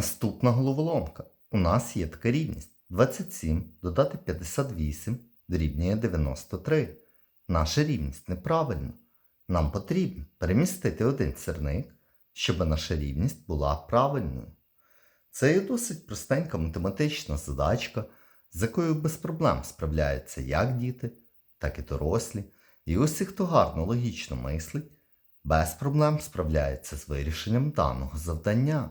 Наступна головоломка. У нас є така рівність. 27 додати 58 дорівнює 93. Наша рівність неправильна. Нам потрібно перемістити один сірник, щоб наша рівність була правильною. Це є досить простенька математична задачка, з якою без проблем справляються як діти, так і дорослі. І усі, хто гарно логічно мислить, без проблем справляється з вирішенням даного завдання.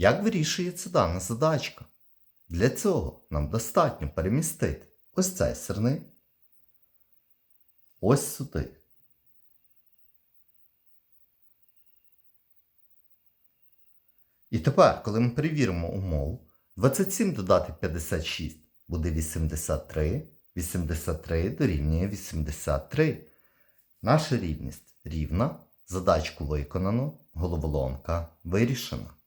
Як вирішується дана задачка? Для цього нам достатньо перемістити ось цей сирник ось сюди. І тепер, коли ми перевіримо умову, 27 додати 56 буде 83, 83 дорівнює 83. Наша рівність рівна, задачку виконано, головоломка вирішена.